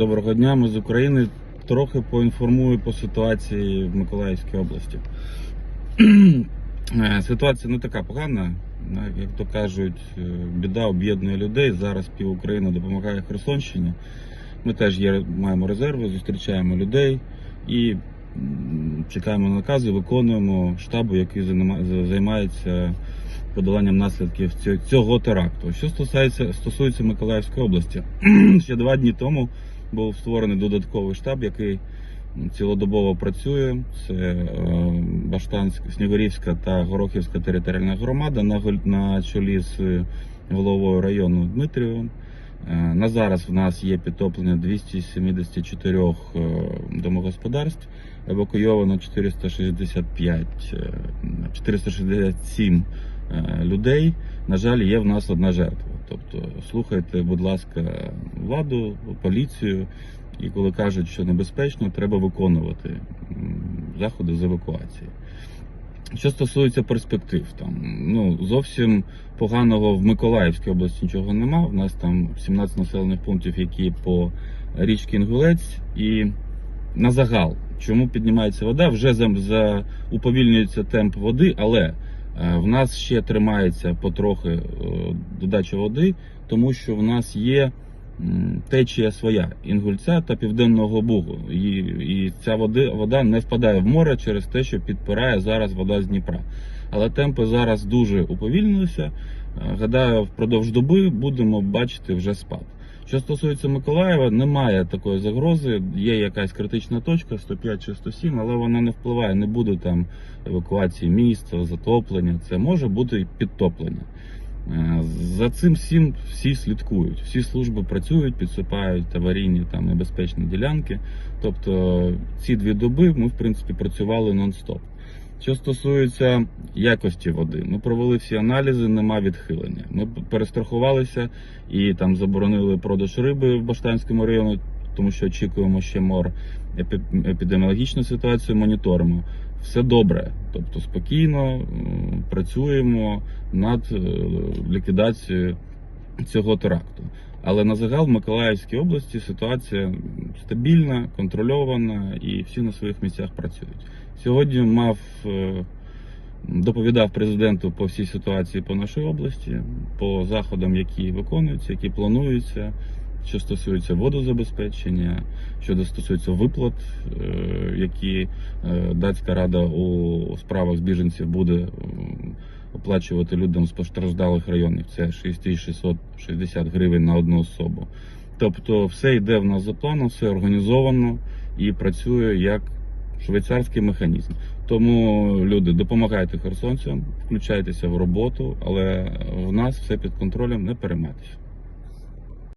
Доброго дня, ми з України. Трохи поінформую по ситуації в Миколаївській області. Е, Ситуація не така погана. Як то кажуть, е, біда об'єднує людей. Зараз пів України допомагає Херсонщині. Ми теж є, маємо резерви, зустрічаємо людей і чекаємо накази, виконуємо штабу, який займається подоланням наслідків цього теракту. Що стосується, стосується Миколаївської області, ще два дні тому був створений додатковий штаб, який цілодобово працює. Це е, Баштанська, Снігурівська та Горохівська територіальна громада на, чолі з головою району Дмитрієвим. Е, На зараз в нас є підтоплення 274 е, домогосподарств, евакуйовано 465, е, 467 е, людей. На жаль, є в нас одна жертва. Тобто, слухайте, будь ласка, владу, поліцію, і коли кажуть, що небезпечно, треба виконувати заходи з евакуації. Що стосується перспектив, там ну зовсім поганого в Миколаївській області нічого нема. У нас там 17 населених пунктів, які по річці Інгулець, і на загал, чому піднімається вода, вже за, за уповільнюється темп води, але в нас ще тримається потрохи е, додача води, тому що в нас є течія своя інгульця та південного бугу. І, і ця води, вода не впадає в море через те, що підпирає зараз вода з Дніпра. Але темпи зараз дуже уповільнилися. Е, Гадаю, впродовж доби будемо бачити вже спад. Що стосується Миколаєва, немає такої загрози. Є якась критична точка 105 чи 107, але вона не впливає. Не буде там евакуації міста, затоплення. Це може бути підтоплення. Е, За цим всім всі слідкують. Всі служби працюють, підсипають аварійні там небезпечні ділянки. Тобто ці дві доби ми в принципі працювали нон-стоп. Що стосується якості води, ми провели всі аналізи, нема відхилення. Ми перестрахувалися і там заборонили продаж риби в Баштанському районі, тому що очікуємо ще мор. Епі- Епідеміологічну ситуацію моніторимо. Все добре, тобто спокійно працюємо над е, ліквідацією цього теракту. Але на загал в Миколаївській області ситуація стабільна, контрольована і всі на своїх місцях працюють. Сьогодні мав е, доповідав президенту по всій ситуації по нашій області, по заходам, які виконуються, які плануються, що стосується водозабезпечення, що стосується виплат, е, які е, датська рада у справах з біженців буде оплачувати людям з постраждалих районів. Це 6660 гривень на одну особу. Тобто, все йде в нас за планом, все організовано і працює як швейцарський механізм. Тому люди допомагайте херсонцям, включайтеся в роботу, але в нас все під контролем, не переймайтеся.